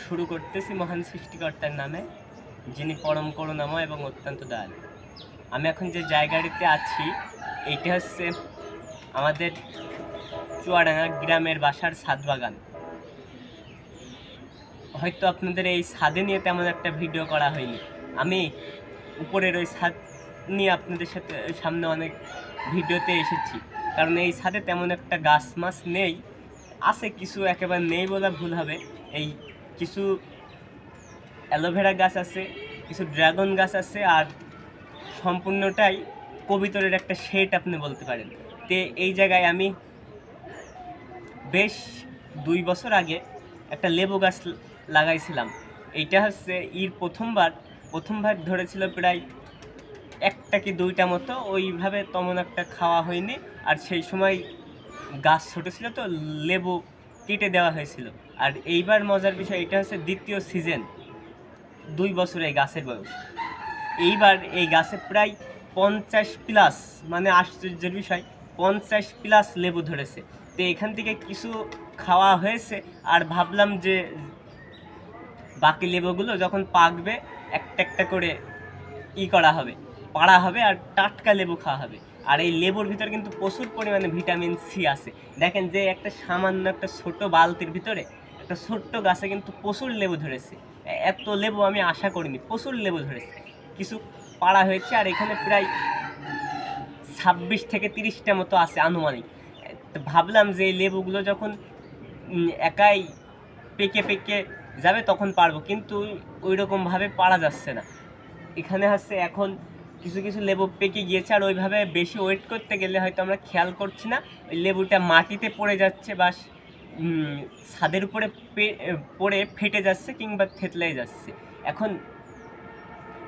শুরু করতেছি মহান সৃষ্টিকর্তার নামে, যিনি পরম করুণাময় এবং অত্যন্ত দয়ালু। আমি এখন যে জায়গাটিতে আছি, এইটা হচ্ছে আমাদের চুয়াডাঙ্গা গ্রামের বাসার ছাদ বাগান। হয়তো আপনাদের এই ছাদে নিয়ে তেমন একটা ভিডিও করা হয়নি। আমি উপরের ওই ছাদ নিয়ে আপনাদের সাথে, সামনে অনেক ভিডিওতে এসেছি। কারণ এই ছাদে তেমন একটা গাছ মাছ নেই, আছে কিছু একেবারে নেই বলা ভুল হবে। এই কিছু অ্যালোভেরা গাছ আছে, কিছু ড্রাগন গাছ আছে আর সম্পূর্ণটাই কবিতরের একটা শেড আপনি বলতে পারেন। তে এই জায়গায় আমি বেশ দুই বছর আগে একটা লেবু গাছ লাগাইছিলাম। এইটা হচ্ছে ইর প্রথমবার প্রথমবার ধরেছিল প্রায় একটা কি দুইটা মতো, ওইভাবে তেমন একটা খাওয়া হয়নি। আর সেই সময় গাছ ছোটো ছিল তো, লেবু কেটে দেওয়া হয়েছিল। আর এইবার মজার বিষয়, এটা হচ্ছে দ্বিতীয় সিজন দুই বছর এই গাছের বয়স। এইবার এই গাছে প্রায় পঞ্চাশ প্লাস মানে আশ্চর্যের বিষয়, পঞ্চাশ প্লাস লেবু ধরেছে। তো এখান থেকে কিছু খাওয়া হয়েছে, আর ভাবলাম যে বাকি লেবুগুলো যখন পাকবে, একটা একটা করে ই করা হবে, পাড়া হবে, আর টাটকা লেবু খাওয়া হবে। আর এই লেবুর ভিতরে কিন্তু প্রচুর পরিমাণে ভিটামিন সি আছে। দেখেন যে একটা সামান্য একটা ছোট বালতির ভিতরে একটা ছোট্ট গাছে কিন্তু প্রচুর লেবু ধরেছে। এত লেবু আমি আশা করিনি, প্রচুর লেবু ধরেছে। কিছু পাড়া হয়েছে আর এখানে প্রায় ছাব্বিশ থেকে তিরিশটা মতো আছে আনুমানিক। তো ভাবলাম যে এই লেবুগুলো যখন একাই পেকে পেকে যাবে তখন পারব, কিন্তু ওই রকমভাবে পারা যাচ্ছে না। এখানে হচ্ছে এখন কিছু কিছু লেবু পেকে গিয়েছে আর ওইভাবে বেশি ওয়েট করতে গেলে হয়তো আমরা খেয়াল করছি না। ওই লেবুটা মাটিতে পড়ে যাচ্ছে বা ছাদের উপরে পড়ে ফেটে যাচ্ছে কিংবা থেতলে যাচ্ছে। এখন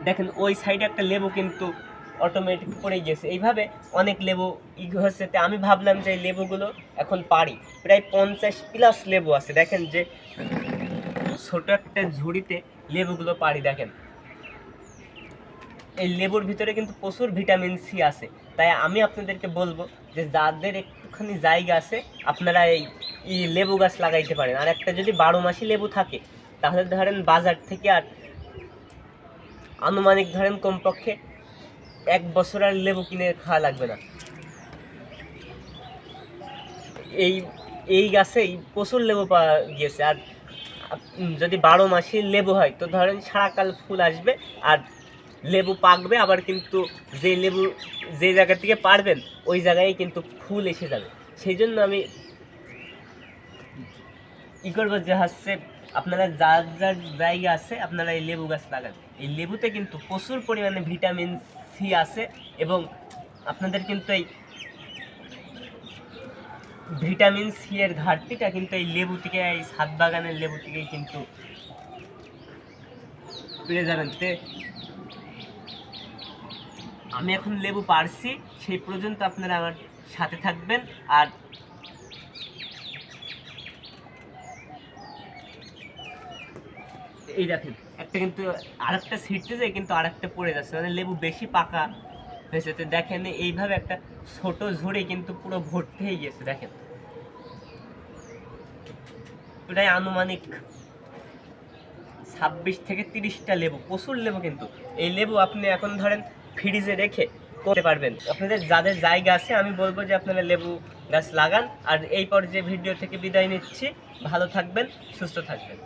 দেখেন ওই সাইডে একটা লেবু কিন্তু অটোমেটিক পড়ে গেছে এইভাবে অনেক লেবু ই হচ্ছে আমি ভাবলাম যে লেবুগুলো এখন পারি। প্রায় পঞ্চাশ প্লাস লেবু আছে। দেখেন যে ছোট একটা ঝুড়িতে লেবুগুলো পারি। দেখেন এই লেবুর ভিতরে কিন্তু প্রচুর ভিটামিন সি আছে। তাই আমি আপনাদেরকে বলব যে যাদের একটুখানি জায়গা আছে, আপনারা এই লেবু গাছ লাগাইতে পারেন। আর একটা যদি বারো মাসি লেবু থাকে, তাহলে ধরেন বাজার থেকে আর আনুমানিক ধরেন কমপক্ষে এক বছর আর লেবু কিনে খাওয়া লাগবে না। এই এই গাছেই প্রচুর লেবু পাওয়া গিয়েছে। আর যদি বারো মাসে লেবু হয়, তো ধরেন সারাকাল ফুল আসবে আর লেবু পাকবে, আবার কিন্তু যে লেবু যে জায়গা থেকে পারবেন, ওই জায়গায় কিন্তু ফুল এসে যাবে। সেই জন্য আমি ই করব যে হচ্ছে, আপনারা যার যার জায়গা আছে, আপনারা এই লেবু গাছ লাগান। এই লেবুতে কিন্তু প্রচুর পরিমাণে ভিটামিন সি আছে এবং আপনাদের কিন্তু এই ভিটামিন সি এর ঘাটতিটা কিন্তু এই লেবু থেকে, এই সাত বাগানের লেবু থেকেই কিন্তু পেয়ে যাবেন আমি এখন লেবু পারছি, সেই পর্যন্ত আপনারা আমার সাথে থাকবেন। আর এই দেখেন, একটা কিন্তু আরেকটা ছিটতে যায়, কিন্তু আরেকটা পড়ে যাচ্ছে। মানে লেবু বেশি পাকা হয়েছে। তো দেখেন, এইভাবে একটা ছোট ঝুড়ি কিন্তু পুরো ভর্তি হয়ে গেছে, দেখেন। প্রায় আনুমানিক ছাব্বিশ থেকে তিরিশটা লেবু, প্রচুর লেবু কিন্তু। এই লেবু আপনি এখন ধরেন ফ্রিজে রেখে করতে পারবেন। আপনাদের যাদের জায়গা আছে, আমি বলব যে আপনারা লেবু গাছ লাগান। আর এই পর যে ভিডিও থেকে বিদায় নিচ্ছি, ভালো থাকবেন, সুস্থ থাকবেন।